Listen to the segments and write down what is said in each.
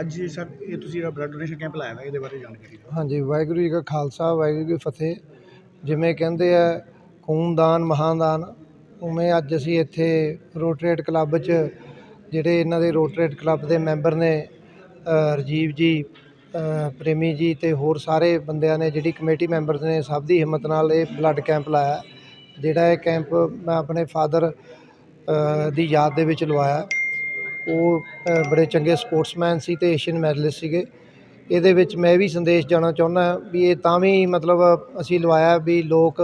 ਅੱਜ ਸਰ ਇਹ ਤੁਸੀਂ ਜਿਹੜਾ ਬਲੱਡ ਡੋਨੇਸ਼ਨ ਕੈਂਪ ਲਾਇਆ ਹੈ ਇਹਦੇ ਬਾਰੇ ਜਾਣਕਾਰੀ ਦਿਓ। ਹਾਂਜੀ ਵਾਹਿਗੁਰੂ ਜੀ ਕਾ ਖਾਲਸਾ ਵਾਹਿਗੁਰੂ ਜੀ ਕੀ ਫਤਿਹ। ਜਿਵੇਂ ਕਹਿੰਦੇ ਆ ਖੂਨਦਾਨ ਮਹਾਦਾਨ ਉਵੇਂ ਅੱਜ ਅਸੀਂ ਇੱਥੇ ਰੋਟਰੇਟ ਕਲੱਬ 'ਚ ਜਿਹੜੇ ਇਹਨਾਂ ਦੇ ਰੋਟਰੇਟ ਕਲੱਬ ਦੇ ਮੈਂਬਰ ਨੇ ਅ, ਰਾਜੀਵ ਜੀ ਪ੍ਰੇਮੀ ਜੀ ਤੇ ਹੋਰ ਸਾਰੇ ਬੰਦਿਆਂ ਨੇ ਜਿਹੜੀ ਕਮੇਟੀ ਮੈਂਬਰਸ ਨੇ ਸਭ ਦੀ ਹਿੰਮਤ ਨਾਲ ਇਹ ਬਲੱਡ ਕੈਂਪ ਲਾਇਆ। ਜਿਹੜਾ ਇਹ ਕੈਂਪ ਮੈਂ ਆਪਣੇ ਫਾਦਰ ਦੀ ਯਾਦ ਦੇ ਵਿੱਚ ਲਵਾਇਆ। ਉਹ ਬੜੇ ਚੰਗੇ ਸਪੋਰਟਸਮੈਨ ਸੀ ਤੇ ਏਸ਼ੀਅਨ ਮੈਡਲਿਸਟ ਸੀਗੇ। ਇਹਦੇ ਵਿੱਚ ਮੈਂ ਇਹ ਵੀ ਸੰਦੇਸ਼ ਜਾਣਾ ਚਾਹੁੰਦਾ ਵੀ ਇਹ ਤਾਂ ਵੀ ਮਤਲਬ ਅਸੀਂ ਲਵਾਇਆ ਵੀ ਲੋਕ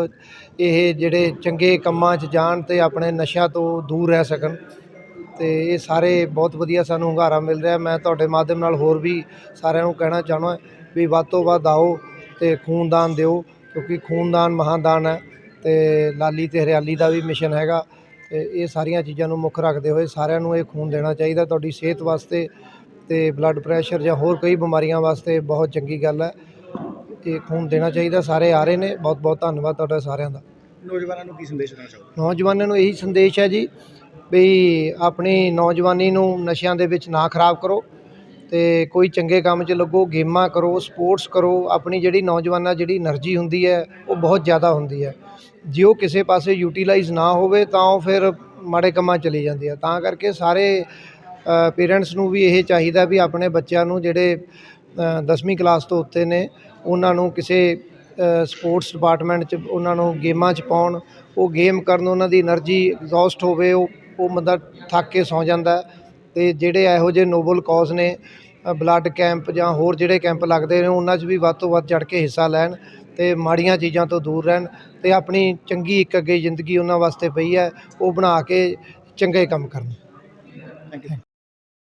ਇਹ ਜਿਹੜੇ ਚੰਗੇ ਕੰਮਾਂ 'ਚ ਜਾਣ ਤੇ ਆਪਣੇ ਨਸ਼ਿਆਂ ਤੋਂ ਦੂਰ ਰਹਿ ਸਕਣ। ਤੇ ਇਹ ਸਾਰੇ ਬਹੁਤ ਵਧੀਆ ਸਾਨੂੰ ਹੁੰਗਾਰਾ ਮਿਲ ਰਿਹਾ। ਮੈਂ ਤੁਹਾਡੇ ਮਾਧਿਅਮ ਨਾਲ ਹੋਰ ਵੀ ਸਾਰਿਆਂ ਨੂੰ ਕਹਿਣਾ ਚਾਹੁੰਦਾ ਵੀ ਵੱਧ ਤੋਂ ਵੱਧ ਆਓ ਤੇ ਖੂਨਦਾਨ ਦਿਓ, ਕਿਉਂਕਿ ਖੂਨਦਾਨ ਮਹਾਦਾਨ ਹੈ ਤੇ ਲਾਲੀ ਤੇ ਹਰਿਆਲੀ ਦਾ ਵੀ ਮਿਸ਼ਨ ਹੈਗਾ। ਤੇ ਇਹ ਸਾਰੀਆਂ ਚੀਜ਼ਾਂ ਨੂੰ ਮੁੱਖ ਰੱਖਦੇ ਹੋਏ ਸਾਰਿਆਂ ਨੂੰ ਇਹ ਖੂਨ ਦੇਣਾ ਚਾਹੀਦਾ ਤੁਹਾਡੀ ਸਿਹਤ ਵਾਸਤੇ ਤੇ ਬਲੱਡ ਪ੍ਰੈਸ਼ਰ ਜਾਂ ਹੋਰ ਕਈ ਬਿਮਾਰੀਆਂ ਵਾਸਤੇ ਬਹੁਤ ਚੰਗੀ ਗੱਲ ਹੈ ਇਹ ਖੂਨ ਦੇਣਾ ਚਾਹੀਦਾ ਸਾਰੇ ਆ ਰਹੇ ਨੇ ਬਹੁਤ ਬਹੁਤ ਧੰਨਵਾਦ ਤੁਹਾਡਾ ਸਾਰਿਆਂ ਦਾ। ਨੌਜਵਾਨਾਂ ਨੂੰ ਕੀ ਸੰਦੇਸ਼ ਦੇਣਾ ਚਾਹੋਗੇ? ਨੌਜਵਾਨਾਂ ਨੂੰ ਇਹੀ ਸੰਦੇਸ਼ ਹੈ ਜੀ ਵੀ ਆਪਣੀ ਨੌਜਵਾਨੀ ਨੂੰ ਨਸ਼ਿਆਂ ਦੇ ਵਿੱਚ ਨਾ ਖਰਾਬ ਕਰੋ। ਅਤੇ ਕੋਈ ਚੰਗੇ ਕੰਮ 'ਚ ਲੱਗੋ, ਗੇਮਾਂ ਕਰੋ ਸਪੋਰਟਸ ਕਰੋ, ਆਪਣੀ ਜਿਹੜੀ ਨੌਜਵਾਨਾਂ ਜਿਹੜੀ ਐਨਰਜੀ ਹੁੰਦੀ ਹੈ, ਉਹ ਬਹੁਤ ਜ਼ਿਆਦਾ ਹੁੰਦੀ ਹੈ। ਜੇ ਉਹ ਕਿਸੇ ਪਾਸੇ ਯੂਟੀਲਾਈਜ਼ ਨਾ ਹੋਵੇ, ਤਾਂ ਉਹ ਫਿਰ ਮਾੜੇ ਕੰਮਾਂ ਚਲੀ ਜਾਂਦੀ ਹੈ। ਤਾਂ ਕਰਕੇ ਸਾਰੇ ਪੇਰੈਂਟਸ ਨੂੰ ਵੀ ਇਹ ਚਾਹੀਦਾ ਵੀ ਆਪਣੇ ਬੱਚਿਆਂ ਨੂੰ ਜਿਹੜੇ ਦਸਵੀਂ ਕਲਾਸ ਤੋਂ ਉੱਤੇ ਨੇ, ਉਹਨਾਂ ਨੂੰ ਕਿਸੇ ਸਪੋਰਟਸ ਡਿਪਾਰਟਮੈਂਟ 'ਚ ਉਹਨਾਂ ਨੂੰ ਗੇਮਾਂ 'ਚ ਪਾਉਣ। ਉਹ ਗੇਮ ਕਰਨ ਉਹਨਾਂ ਦੀ એનર્ਜੀ ਐਗਜ਼ੌਸਟ ਹੋਵੇ, ਉਹ ਉਹ ਬੰਦਾ ਥੱਕ ਕੇ ਸੌਂ ਜਾਂਦਾ। ਤੇ ਜਿਹੜੇ ਇਹੋ ਜਿਹੇ ਨੋਬਲ ਕਾਜ਼ ਨੇ ਬਲੱਡ ਕੈਂਪ ਜਾਂ ਹੋਰ ਜਿਹੜੇ ਕੈਂਪ ਲੱਗਦੇ ਨੇ, ਉਹਨਾਂ 'ਚ ਵੀ ਵੱਧ ਤੋਂ ਵੱਧ ਚੜ੍ਹ ਕੇ ਹਿੱਸਾ ਲੈਣ ਅਤੇ ਮਾੜੀਆਂ ਚੀਜ਼ਾਂ ਤੋਂ ਦੂਰ ਰਹਿਣ ਅਤੇ ਆਪਣੀ ਚੰਗੀ ਇੱਕ ਅੱਗੇ ਜ਼ਿੰਦਗੀ ਉਹਨਾਂ ਵਾਸਤੇ ਪਈ ਹੈ, ਉਹ ਬਣਾ ਕੇ ਚੰਗੇ ਕੰਮ ਕਰਨ। Thank you